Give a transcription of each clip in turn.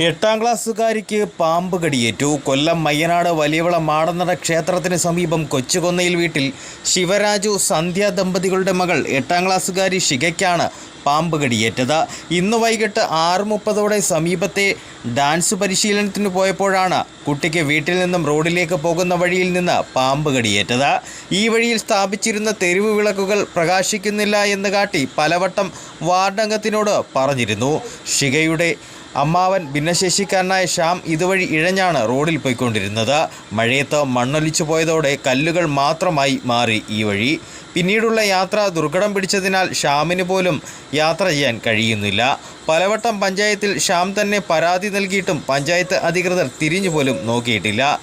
എട്ടാം ക്ലാസ്സുകാരിക്ക് പാമ്പ് കടിയേറ്റു. കൊല്ലം മയ്യനാട് വലിയവളം മാടനട ക്ഷേത്രത്തിന് സമീപം കൊച്ചുകൊന്നയിൽ വീട്ടിൽ ശിവരാജു സന്ധ്യ ദമ്പതികളുടെ മകൾ എട്ടാം ക്ലാസ്സുകാരി ശിഖയ്ക്കാണ് പാമ്പ് കടിയേറ്റത്. ഇന്ന് വൈകിട്ട് ആറ് മുപ്പതോടെ സമീപത്തെ ഡാൻസ് പരിശീലനത്തിന് പോയപ്പോഴാണ് കുട്ടിക്ക് വീട്ടിൽ നിന്നും റോഡിലേക്ക് പോകുന്ന വഴിയിൽ നിന്ന് പാമ്പ് കടിയേറ്റത്. ഈ വഴിയിൽ സ്ഥാപിച്ചിരുന്ന തെരുവ് വിളക്കുകൾ പ്രകാശിക്കുന്നില്ല എന്ന് കാട്ടി പലവട്ടം വാർഡംഗത്തിനോട് പറഞ്ഞിരുന്നു. ഷികയുടെ അമ്മാവൻ ഭിന്നശേഷിക്കാരനായ ശ്യാം ഇതുവഴി ഇഴഞ്ഞാണ് റോഡിൽ പോയിക്കൊണ്ടിരുന്നത്. മഴയത്ത് മണ്ണൊലിച്ചു പോയതോടെ കല്ലുകൾ മാത്രമായി മാറി ഈ വഴി. പിന്നീടുള്ള യാത്ര ദുർഘടം പിടിച്ചതിനാൽ ശ്യാമിന് പോലും യാത്ര ചെയ്യാൻ കഴിയുന്നില്ല. പലവട്ടം പഞ്ചായത്തിൽ ശ്യാം തന്നെ പരാതി നൽകിയിട്ടും പഞ്ചായത്ത് അധികൃതർ തിരിഞ്ഞുപോലും നോക്കിയിട്ടില്ല.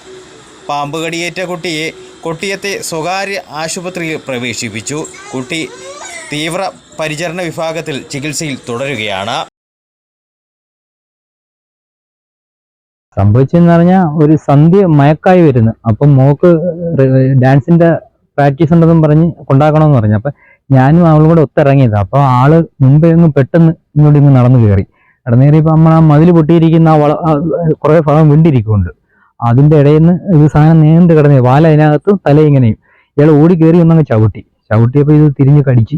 പാമ്പ് കടിയേറ്റ കുട്ടിയെ കൊട്ടിയത്തെ സ്വകാര്യ ആശുപത്രിയിൽ പ്രവേശിപ്പിച്ചു. കുട്ടി തീവ്ര പരിചരണ വിഭാഗത്തിൽ ചികിത്സയിൽ തുടരുകയാണ്. സംഭവിച്ചെന്ന് പറഞ്ഞാൽ ഒരു സന്ധ്യ മയക്കായി വരുന്നു. അപ്പം മോക്ക് ഡാൻസിന്റെ പ്രാക്ടീസ് ഉണ്ടെന്നും പറഞ്ഞ് കൊണ്ടാക്കണമെന്ന് പറഞ്ഞു. അപ്പൊ ഞാനും അവളും കൂടെ ഒത്തിറങ്ങിയത്. അപ്പൊ ആൾ മുമ്പേ അങ്ങ് പെട്ടെന്ന് ഇങ്ങോട്ട് ഇങ്ങ് നടന്നു കയറി. നടന്നു കയറിയപ്പോ നമ്മൾ ആ മതിൽ പൊട്ടിയിരിക്കുന്ന ആ വള കുറേ കുറെ ഭാഗം വിണ്ടിരിക്കുന്നുണ്ട്. അതിന്റെ ഇടയിൽ നിന്ന് ഇത് സാധനം നീണ്ടു കിടന്നു വാല അതിനകത്തും തല ഇങ്ങനെയും. ഇയാൾ ഓടി കയറി ഒന്നങ്ങ് ചവിട്ടി. ചവിട്ടിയപ്പോൾ ഇത് തിരിഞ്ഞ് കടിച്ച്.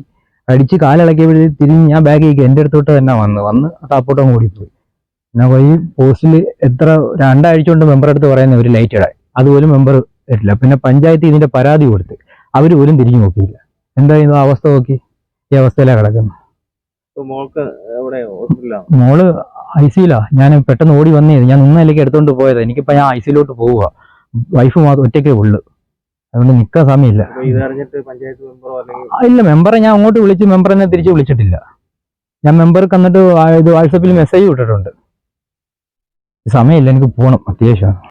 കടിച്ച് കാലിളക്കിയപ്പോഴത്തേക്ക് തിരിഞ്ഞ് ഞാൻ ബാഗിലേക്ക് എന്റെ അടുത്തോട്ട് തന്നെ വന്ന് വന്ന് താപ്പോട്ടം ഓടിപ്പോയി. പിന്നെ ഈ പോസ്റ്റിൽ എത്ര രണ്ടാഴ്ച കൊണ്ട് മെമ്പറുടെ അടുത്ത് പറയുന്ന ഒരു ലൈറ്റ് ഇടാൻ. അതുപോലും മെമ്പർ വരില്ല പിന്നെ പഞ്ചായത്ത് ഇതിന്റെ പരാതി കൊടുത്ത്. അവർ പോലും തിരിഞ്ഞു നോക്കിയില്ല. എന്തായിരുന്നു അവസ്ഥ നോക്കി? ഈ അവസ്ഥയിലാണ് കിടക്കുന്നത് മോൾ ഐ സിയിലാ. ഞാൻ പെട്ടെന്ന് ഓടി വന്നേ. ഞാൻ നിന്നതിലേക്ക് എടുത്തോണ്ട് പോയത്. എനിക്കിപ്പോ ഞാൻ ഐ സിയിലോട്ട് പോവുക വൈഫ് മാത്രം ഒറ്റയ്ക്ക് ഉള്ളു. അതുകൊണ്ട് നിൽക്കാൻ സമയമില്ല. ഇല്ല. മെമ്പറെ ഞാൻ അങ്ങോട്ട് വിളിച്ച് മെമ്പറിനെ തിരിച്ച് വിളിച്ചിട്ടില്ല. ഞാൻ മെമ്പർക്ക് എന്നിട്ട് ഇത് വാട്സപ്പിൽ മെസ്സേജ് വിട്ടിട്ടുണ്ട് സമയമില്ല എനിക്ക് പോകണം അത്യാവശ്യം